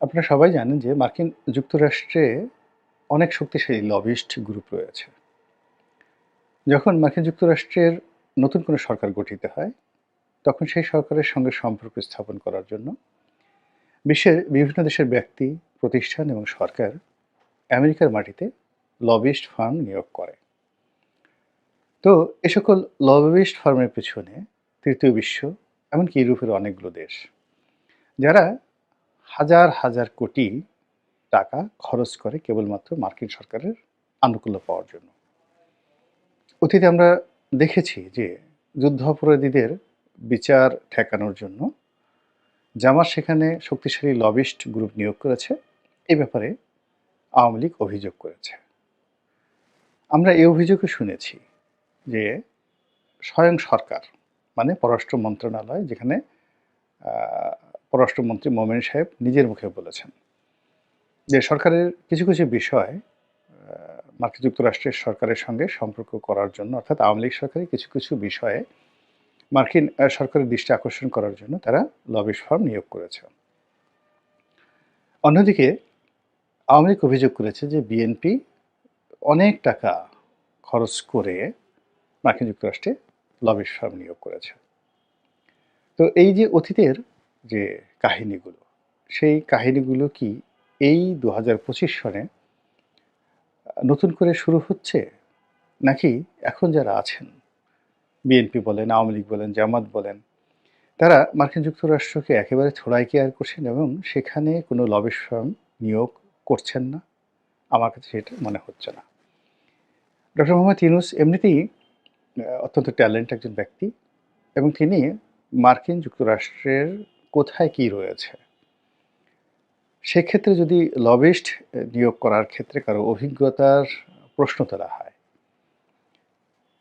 আপনারা সবাই জানেন যে মার্কিন যুক্তরাষ্ট্রে অনেক শক্তিশালী লবিস্ট গ্রুপ রয়েছে। যখন মার্কিন যুক্তরাষ্ট্রের নতুন কোনো সরকার গঠিত হয়, তখন সেই সরকারের সঙ্গে সম্পর্ক স্থাপন করার জন্য বিশ্বের বিভিন্ন দেশের ব্যক্তি, প্রতিষ্ঠান এবং সরকার আমেরিকার মাটিতে লবিস্ট ফার্ম নিয়োগ করে। তো এ সকল লবিস্ট ফার্মের পেছনে তৃতীয় বিশ্ব, এমনকি ইউরোপের অনেকগুলো দেশ, যারা হাজার হাজার কোটি টাকা খরচ করে কেবলমাত্র মার্কিন সরকারের আনুকূল্য পাওয়ার জন্য। অতীতে আমরা দেখেছি যে যুদ্ধ অপরাধীদের বিচার ঠেকানোর জন্য জামাত সেখানে শক্তিশালী লবিস্ট গ্রুপ নিয়োগ করেছে, এ ব্যাপারে আওয়ামী লীগ অভিযোগ করেছে। আমরা এই অভিযোগও শুনেছি যে স্বয়ং সরকার মানে পররাষ্ট্র মন্ত্রণালয়, যেখানে পররাষ্ট্রমন্ত্রী মোমেন সাহেব নিজের মুখে বলেছেন যে সরকারের কিছু কিছু বিষয় মার্কিন যুক্তরাষ্ট্রের সরকারের সঙ্গে সম্পর্ক করার জন্য, অর্থাৎ আওয়ামী লীগ সরকারের কিছু কিছু বিষয়ে মার্কিন সরকারের দৃষ্টি আকর্ষণ করার জন্য তারা লবিশ ফার্ম নিয়োগ করেছে। অন্যদিকে আওয়ামী লীগ অভিযোগ করেছে যে বিএনপি অনেক টাকা খরচ করে মার্কিন যুক্তরাষ্ট্রে লবিশ ফার্ম নিয়োগ করেছে। তো এই যে অতীতের যে কাহিনীগুলো, সেই কাহিনীগুলো কি এই দু পঁচিশ সনে নতুন করে শুরু হচ্ছে? নাকি এখন যারা আছেন বিএনপি বলেন, আওয়ামী লীগ বলেন, জামাত বলেন, তারা মার্কিন যুক্তরাষ্ট্রকে একেবারে থোড়াই কেয়ার করছেন এবং সেখানে কোনো লবিশ নিয়োগ করছেন না? আমার কাছে সেটা মনে হচ্ছে না। ডক্টর মোহাম্মদ ইউনুস এমনিতেই অত্যন্ত ট্যালেন্ট একজন ব্যক্তি এবং তিনি মার্কিন যুক্তরাষ্ট্রের কোথায় কি রয়েছে? সেক্ষেত্রে যদি লবিস্ট নিয়োগ করার ক্ষেত্রে কারও অভিজ্ঞতার প্রশ্ন তোলা হয়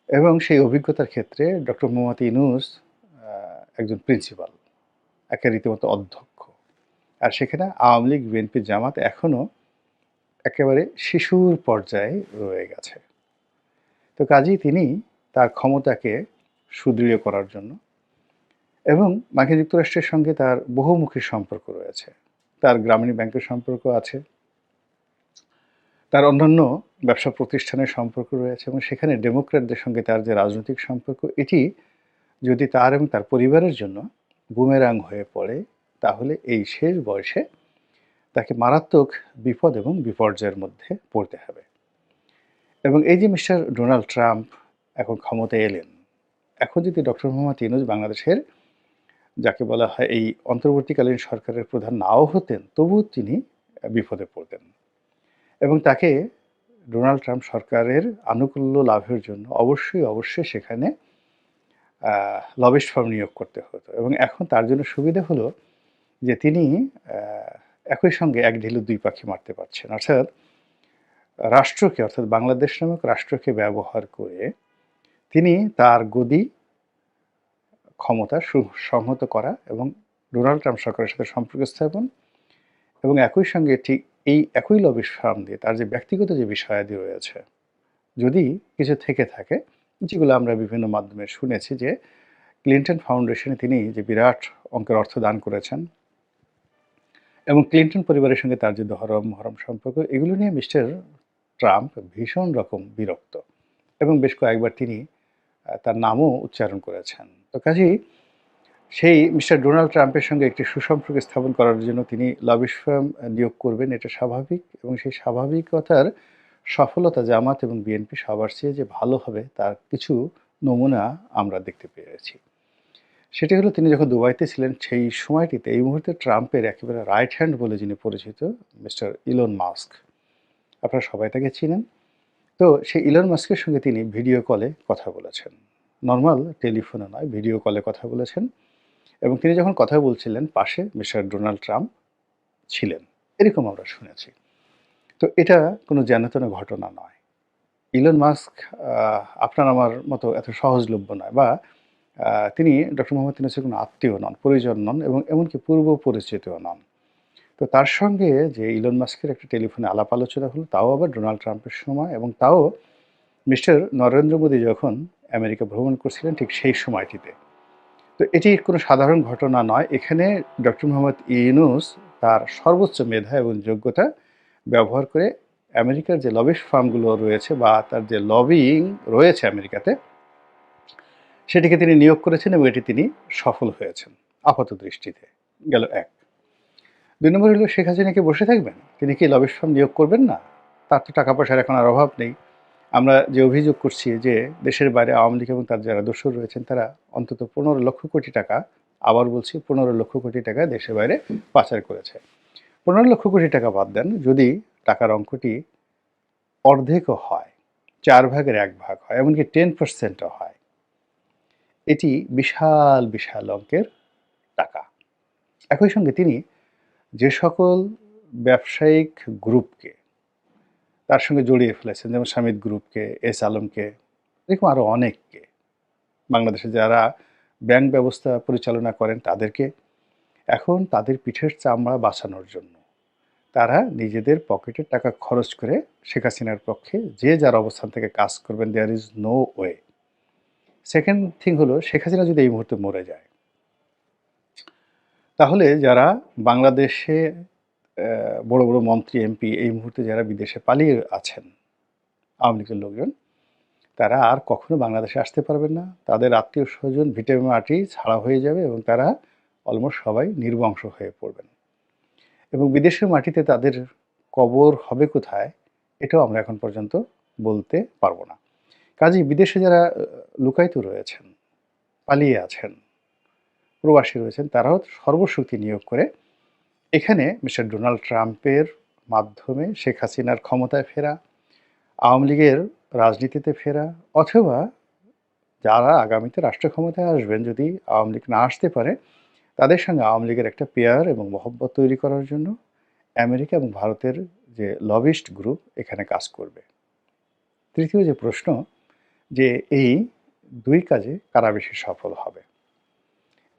এবং সেই অভিজ্ঞতার ক্ষেত্রে ডক্টর মোহাম্মদ ইনুস একজন প্রিন্সিপাল, একে রীতিমতো অধ্যক্ষ। আর সেখানে আওয়ামী লীগ, বিএনপি জামাত এখনও একেবারে শিশুর পর্যায়ে রয়ে গেছে। তো কাজেই তিনি তার ক্ষমতাকে সুদৃঢ় করার জন্য এবং মার্কিন যুক্তরাষ্ট্রের সঙ্গে তার বহুমুখী সম্পর্ক রয়েছে। তার গ্রামীণ ব্যাংকের সম্পর্ক আছে। তার অন্যান্য ব্যবসা প্রতিষ্ঠানের সম্পর্ক রয়েছে এবং সেখানে ডেমোক্র্যাটদের সঙ্গে তার যে রাজনৈতিক সম্পর্ক, এটি যদি তার এবং তার পরিবারের জন্য বুমেরাং হয়ে পড়ে, তাহলে এই শেষ বয়সে তাকে মারাত্মক বিপদ এবং বিপর্যয়ের মধ্যে পড়তে হবে। এবং এই যে মিস্টার ডোনাল্ড ট্রাম্প এখন ক্ষমতায় এলেন, এখন যদি ডক্টর মোহাম্মদ ইউনুস বাংলাদেশের যাকে বলা হয় এই অন্তর্বর্তীকালীন সরকারের প্রধান নাও হতেন, তবুও তিনি বিপদে পড়তেন। এবং তাকে ডোনাল্ড ট্রাম্প সরকারের আনুকূল্য লাভের জন্য অবশ্যই অবশ্যই সেখানে লবিস্ট ফার্ম নিয়োগ করতে হতো। এবং এখন তার জন্য সুবিধা হলো যে তিনি একই সঙ্গে এক ঢিলে দুই পাখি মারতে পারছেন। অর্থাৎ রাষ্ট্রকে, অর্থাৎ বাংলাদেশ নামক রাষ্ট্রকে ব্যবহার করে তিনি তার গদি ক্ষমতা সংহত করা এবং ডোনাল্ড ট্রাম্প সরকারের সাথে সম্পর্ক স্থাপন এবং একই সঙ্গে ঠিক এই একই লবিশ ফার্ম দিয়ে তার যে ব্যক্তিগত যে বিষয়াদি রয়েছে, যদি কিছু থেকে থাকে, যেগুলো আমরা বিভিন্ন মাধ্যমে শুনেছি যে ক্লিন্টন ফাউন্ডেশনে তিনি যে বিরাট অঙ্কের অর্থ দান করেছেন এবং ক্লিন্টন পরিবারের সঙ্গে তার যে ধরম মহরম সম্পর্ক, এগুলো নিয়ে মিস্টার ট্রাম্প ভীষণ রকম বিরক্ত এবং বেশ কয়েকবার তিনি তার নামও উচ্চারণ করেছেন। তো কাজেই সেই মিস্টার ডোনাল্ড ট্রাম্পের সঙ্গে একটি সুসম্পর্ক স্থাপন করার জন্য তিনি লবিশ ফার্ম নিয়োগ করবেন। এটা স্বাভাবিক এবং সেই স্বাভাবিকতার সফলতা জামাত এবং বিএনপি সবার চেয়ে যে ভালো হবে তার কিছু নমুনা আমরা দেখতে পেয়েছি। সেটি হলো তিনি যখন দুবাইতে ছিলেন সেই সময়টিতে এই মুহূর্তে ট্রাম্পের একেবারে রাইট হ্যান্ড বলে যিনি পরিচিত মিস্টার ইলন মাস্ক। আপনারা সবাই তাকে চিনেন। তো সেই ইলন মাস্কের সঙ্গে তিনি ভিডিও কলে কথা বলেছেন। নর্মাল টেলিফোনে নয়, ভিডিও কলে কথা বলেছেন। এবং তিনি যখন কথা বলছিলেন, পাশে মিস্টার ডোনাল্ড ট্রাম্প ছিলেন। এরকম আমরা শুনেছি। তো এটা কোনো জ্ঞানতন ঘটনা নয়। ইলন মাস্ক আপনার আমার মতো এত সহজলভ্য নয় বা তিনি ডক্টর মোহাম্মদ ইউনুসের কোনো আত্মীয় নন, পরিজন নন এবং এমনকি পূর্ব পরিচিতও নন। তো তার সঙ্গে যে ইলন মাস্কের একটা টেলিফোনে আলাপ আলোচনা হলো, তাও আবার ডোনাল্ড ট্রাম্পের সময় এবং তাও মিস্টার নরেন্দ্র মোদী যখন আমেরিকা ভ্রমণ করছিলেন ঠিক সেই সময়টিতে। তো এটি কোনো সাধারণ ঘটনা নয়। এখানে ডক্টর মোহাম্মদ ইউনুস তার সর্বোচ্চ মেধা এবং যোগ্যতা ব্যবহার করে আমেরিকার যে লবিশ ফার্মগুলো রয়েছে বা তার যে লবিং রয়েছে আমেরিকাতে, সেটিকে তিনি নিয়োগ করেছেন এবং এটি তিনি সফল হয়েছেন আপাত দৃষ্টিতে। গেল এক। দুই নম্বর হলো শেখ হাসিনাকে বসে থাকবেন? তিনি কি লবিশ ফার্ম নিয়োগ করবেন না? তার তো টাকা পয়সার এখন আর অভাব নেই। আমরা যে অভিযোগ করছি যে দেশের বাইরে আওয়ামী লীগ এবং তার যারা দোষর রয়েছেন, তারা অন্তত পনেরো লক্ষ কোটি টাকা, আবার বলছি পনেরো লক্ষ কোটি টাকা দেশের বাইরে পাচার করেছে। পনেরো লক্ষ কোটি টাকা বাদ দেন, যদি টাকার অঙ্কটি অর্ধেকও হয়, চার ভাগের এক ভাগ হয়, এমনকি টেন পার্সেন্টও হয়, এটি বিশাল বিশাল অঙ্কের টাকা। একই সঙ্গে তিনি যে সকল ব্যবসায়িক গ্রুপকে তার সঙ্গে জড়িয়ে ফেলেছেন, যেমন স্বামীদ গ্রুপকে, এস আলমকে, এরকম আরও অনেককে। বাংলাদেশে যারা ব্যাংক ব্যবস্থা পরিচালনা করেন, তাদেরকে এখন তাদের পিঠের চামড়া বাঁচানোর জন্য তারা নিজেদের পকেটের টাকা খরচ করে শেখ হাসিনার পক্ষে যে যার অবস্থান থেকে কাজ করবেন there is no way second thing হলো, শেখ হাসিনা যদি এই মুহূর্তে মরে যায়, তাহলে যারা বাংলাদেশে বড় বড় মন্ত্রী, এমপি এই মুহূর্তে যারা বিদেশে পালিয়ে আছেন, আওয়ামী লীগের লোকজন, তারা আর কখনো বাংলাদেশে আসতে পারবেন না। তাদের আত্মীয় স্বজন ভিটে মাটি ছাড়া হয়ে যাবে এবং তারা অলমোস্ট সবাই নির্বংশ হয়ে পড়বেন। এবং বিদেশের মাটিতে তাদের কবর হবে কোথায়, এটাও আমরা এখন পর্যন্ত বলতে পারব না। কাজেই বিদেশে যারা লুকায়িত রয়েছেন, পালিয়ে আছেন, প্রবাসী রয়েছেন, তারাও সর্বশক্তি নিয়োগ করে এখানে মিস্টার ডোনাল্ড ট্রাম্পের মাধ্যমে শেখ হাসিনার ক্ষমতায় ফেরা, আওয়ামী লীগের রাজনীতিতে ফেরা, অথবা যারা আগামীতে রাষ্ট্র ক্ষমতায় আসবেন, যদি আওয়ামী লীগ না আসতে পারে, তাদের সঙ্গে আওয়ামী লীগের একটা পেয়ার এবং মহব্বত তৈরি করার জন্য আমেরিকা এবং ভারতের যে লবিস্ট গ্রুপ এখানে কাজ করবে। তৃতীয় যে প্রশ্ন, যে এই দুই কাজে কারা বেশি সফল হবে?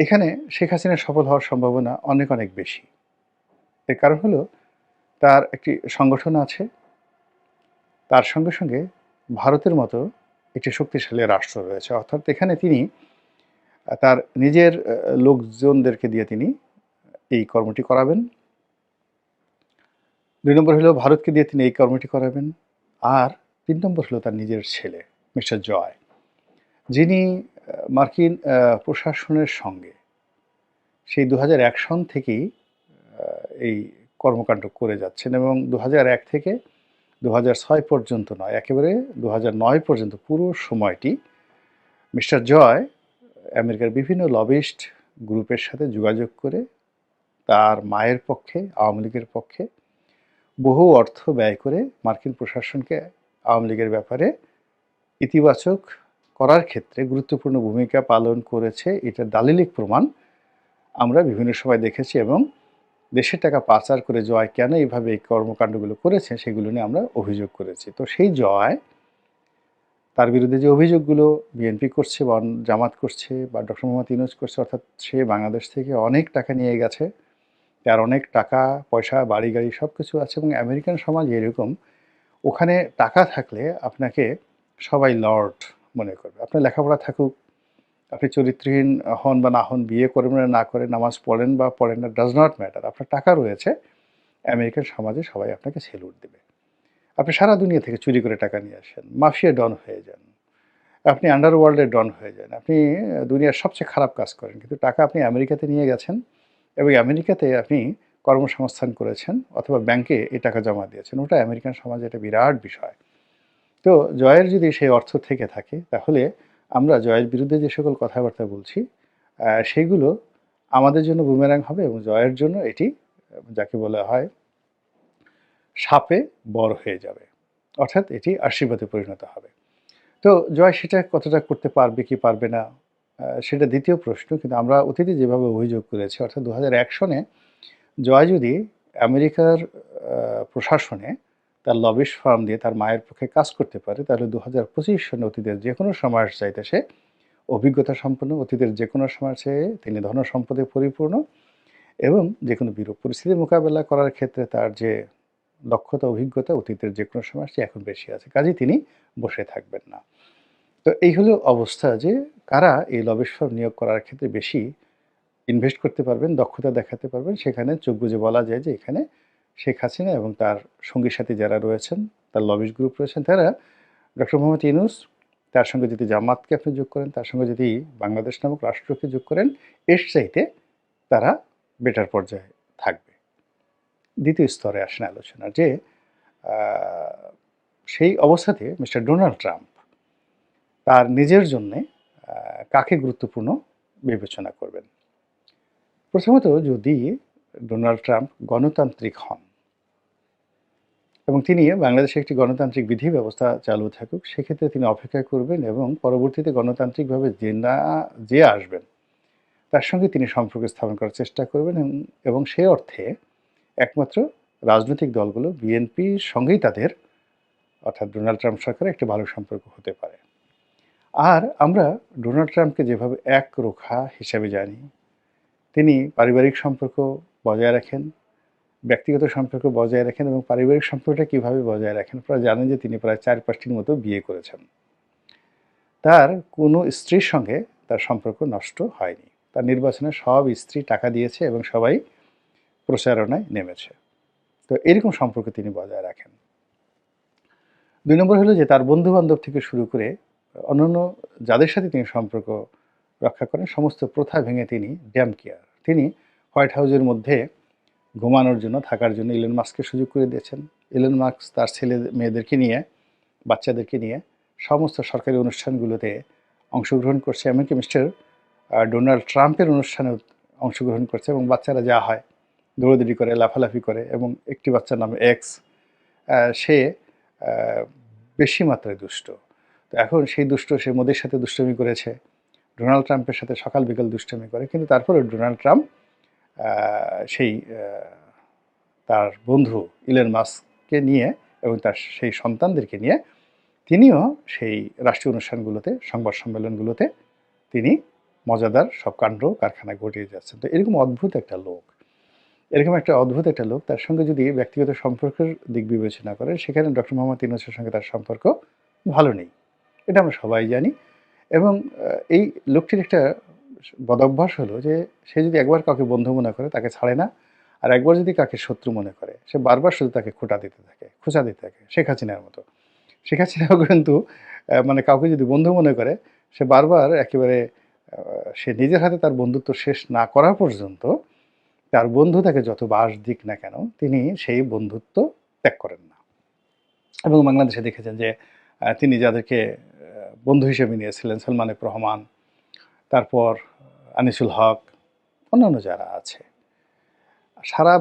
এখানে শেখ হাসিনা সফল হওয়ার সম্ভাবনা অনেক অনেক বেশি। এর কারণ হলো তার একটি সংগঠন আছে। তার সঙ্গে সঙ্গে ভারতের মতো একটি শক্তিশালী রাষ্ট্র রয়েছে। অর্থাৎ এখানে তিনি, তার নিজের লোকজনদেরকে দিয়ে তিনি এই কর্মটি করাবেন। দুই নম্বর হলো ভারতকে দিয়ে তিনি এই কর্মটি করাবেন। আর তিন নম্বর হলো তার নিজের ছেলে, মিস্টার জয়, যিনি মার্কিন প্রশাসনের সঙ্গে সেই দু সন থেকেই এই কর্মকাণ্ড করে যাচ্ছেন এবং দু এক থেকে দু পর্যন্ত নয়, একেবারে দু নয় পর্যন্ত পুরো সময়টি মিস্টার জয় আমেরিকার বিভিন্ন লবিস্ট গ্রুপের সাথে যোগাযোগ করে তার মায়ের পক্ষে, আওয়ামী লীগের পক্ষে বহু অর্থ ব্যয় করে মার্কিন প্রশাসনকে আওয়ামী লীগের ব্যাপারে ইতিবাচক করার ক্ষেত্রে গুরুত্বপূর্ণ ভূমিকা পালন করেছে। এটার দালিলিক প্রমাণ আমরা বিভিন্ন সময় দেখেছি এবং দেশের টাকা পাচার করে জয় কেন এইভাবে এই কর্মকাণ্ডগুলো করেছে সেগুলো নিয়ে আমরা অভিযোগ করেছি। তো সেই জয়, তার বিরুদ্ধে যে অভিযোগগুলো বিএনপি করছে বা জামাত করছে বা ডক্টর মোহাম্মদ ইউনুস করছে, অর্থাৎ সে বাংলাদেশ থেকে অনেক টাকা নিয়ে গেছে, তার অনেক টাকা, পয়সা, বাড়ি, গাড়ি সব কিছু আছে এবং আমেরিকান সমাজ এরকম, ওখানে টাকা থাকলে আপনাকে সবাই লর্ড মনে করবে। আপনার লেখাপড়া থাকুক আপনি চরিত্রহীন হন বা না হন, বিয়ে করেন না করেন, নামাজ পড়েন বা পড়েন না ডাজ নট ম্যাটার আপনার টাকা রয়েছে, আমেরিকান সমাজে সবাই আপনাকে সেলুট দেবে। আপনি সারা দুনিয়া থেকে চুরি করে টাকা নিয়ে আসেন, মাফিয়া ডন হয়ে যান, আপনি আন্ডারওয়ার্ল্ডের ডন হয়ে যান, আপনি দুনিয়ার সবচেয়ে খারাপ কাজ করেন, কিন্তু টাকা আপনি আমেরিকাতে নিয়ে গেছেন এবং আমেরিকাতে আপনি কর্মসংস্থান করেছেন অথবা ব্যাংকে এই টাকা জমা দিয়েছেন, ওটা আমেরিকান সমাজে একটা বিরাট বিষয়। তো জয়ের যদি সেই অর্থ থেকে থাকে, তাহলে আমরা জয়ের বিরুদ্ধে যে সকল কথাবার্তা বলছি সেগুলো আমাদের জন্য বুমেরাং হবে এবং জয়ের জন্য এটি যাকে বলা হয় সাপে বড় হয়ে যাবে। অর্থাৎ এটি আশীর্বাদে পরিণত হবে। তো জয় সেটা কতটা করতে পারবে, কি পারবে না সেটা দ্বিতীয় প্রশ্ন। কিন্তু আমরা অতীতে যেভাবে অভিযোগ করেছি, অর্থাৎ দু হাজার এক সনে জয় যদি আমেরিকার প্রশাসনে তার লবিশ ফার্ম দিয়ে তার মায়ের পক্ষে কাজ করতে পারে, তাহলে দু হাজার পঁচিশ সনে অতীতের যে কোনো সময়ের চাইতে সে অভিজ্ঞতা সম্পন্ন, অতীতের যে কোনো চেয়ে তিনি ধন সম্পদে পরিপূর্ণ এবং যে কোনো বিরূপ পরিস্থিতি মোকাবেলা করার ক্ষেত্রে তার যে দক্ষতা, অভিজ্ঞতা অতীতের যে কোনো সময় সে এখন বেশি আছে। কাজেই তিনি বসে থাকবেন না। তো এই হলো অবস্থা যে কারা এই লবিশ ফার্ম নিয়োগ করার ক্ষেত্রে বেশি ইনভেস্ট করতে পারবেন, দক্ষতা দেখাতে পারবেন, সেখানে চোখ বুজে বলা যায় যে এখানে শেখ হাসিনা এবং তার সঙ্গীর সাথী যারা রয়েছেন, তার লবিস গ্রুপ রয়েছেন, তারা ডক্টর মোহাম্মদ ইউনুস, তার সঙ্গে যদি জামাতকে আপনি যোগ করেন, তার সঙ্গে যদি বাংলাদেশ নামক রাষ্ট্রকে যোগ করেন, এর চাইতে তারা বেটার পর্যায়ে থাকবে। দ্বিতীয় স্তরে আসেন আলোচনা যে সেই অবস্থাতে মিস্টার ডোনাল্ড ট্রাম্প তার নিজের জন্যে কাকে গুরুত্বপূর্ণ বিবেচনা করবেন? প্রথমত যদি ডোনাল্ড ট্রাম্প গণতান্ত্রিক হন এবং তিনি বাংলাদেশে একটি গণতান্ত্রিক বিধি ব্যবস্থা চালু থাকুক, সেক্ষেত্রে তিনি অপেক্ষা করবেন এবং পরবর্তীতে গণতান্ত্রিকভাবে যে না, যে আসবেন, তার সঙ্গে তিনি সম্পর্ক স্থাপন করার চেষ্টা করবেন এবং- সে অর্থে একমাত্র রাজনৈতিক দলগুলো বিএনপির সঙ্গেই তাদের, অর্থাৎ ডোনাল্ড ট্রাম্প সরকারের একটি ভালো সম্পর্ক হতে পারে। আর আমরা ডোনাল্ড ট্রাম্পকে যেভাবে এক রোখা হিসাবে জানি, তিনি পারিবারিক সম্পর্ক বজায় রাখেন ব্যক্তিগত সম্পর্ক বজায় রাখেন এবং পারিবারিক সম্পর্কটা কীভাবে বজায় রাখেন আপনারা জানেন যে তিনি প্রায় চার পাঁচটির মতো বিয়ে করেছেন। তার কোনো স্ত্রীর সঙ্গে তার সম্পর্ক নষ্ট হয়নি। তার নির্বাচনে সব স্ত্রী টাকা দিয়েছে এবং সবাই প্রচারণায় নেমেছে। তো এরকম সম্পর্ক তিনি বজায় রাখেন। দুই নম্বর হলো যে তার বন্ধু বান্ধব থেকে শুরু করে অন্যান্য যাদের সাথে তিনি সম্পর্ক রক্ষা করেন, সমস্ত প্রথা ভেঙে তিনি ড্যাম কেয়ার। তিনি হোয়াইট হাউসের মধ্যে ঘুমানোর জন্য, থাকার জন্য ইলন মাস্ককে সুযোগ করে দিয়েছেন। ইলন মাস্ক তার ছেলে মেয়েদেরকে নিয়ে, বাচ্চাদেরকে নিয়ে সমস্ত সরকারি অনুষ্ঠানগুলোতে অংশগ্রহণ করছে, এমনকি মিস্টার ডোনাল্ড ট্রাম্পের অনুষ্ঠানে অংশগ্রহণ করছে এবং বাচ্চারা যা হয়, দৌড়দৌড়ি করে, লাফালাফি করে এবং একটি বাচ্চার নাম এক্স সে বেশি মাত্রায় দুষ্ট। তো এখন সেই দুষ্ট, সে মোদের সাথে দুষ্টমি করেছে ডোনাল্ড ট্রাম্পের সাথে সকাল বিকাল দুষ্টমি করে, কিন্তু তারপরে ডোনাল্ড ট্রাম্প সেই তার বন্ধু ইলেন মাস্ককে নিয়ে এবং তার সেই সন্তানদেরকে নিয়ে তিনিও সেই রাষ্ট্রীয় অনুষ্ঠানগুলোতে, সংবাদ সম্মেলনগুলোতে তিনি মজাদার সব কাণ্ড কারখানা ঘটিয়ে যাচ্ছেন। তো এরকম অদ্ভুত একটা লোক, এরকম একটা অদ্ভুত একটা লোক তার সঙ্গে যদি ব্যক্তিগত সম্পর্কের দিক বিবেচনা করে সেখানে ডক্টর মোহাম্মদ ইউনুসের সঙ্গে তার সম্পর্ক ভালো নেই। এটা আমরা সবাই জানি এবং এই লোকটির একটা বদভ্যাস হলো যে সে যদি একবার কাউকে বন্ধু মনে করে তাকে ছাড়ে না, আর একবার যদি কাকে শত্রু মনে করে, সে বারবার শুধু তাকে খোটা দিতে থাকে, খোঁচা দিতে থাকে, শেখ হাসিনার মতো। শেখ হাসিনাও কিন্তু মানে কাউকে যদি বন্ধু মনে করে, সে বারবার একেবারে সে নিজের হাতে তার বন্ধুত্ব শেষ না করা পর্যন্ত, তার বন্ধু তাকে যত বাস দিক না কেন, তিনি সেই বন্ধুত্ব ত্যাগ করেন না। এবং বাংলাদেশে দেখেছেন যে তিনি যাদেরকে বন্ধু হিসেবে নিয়েছিলেন সলমান রহমান, তারপর আনিসুল হক অন্যান্য যারা আছে সারা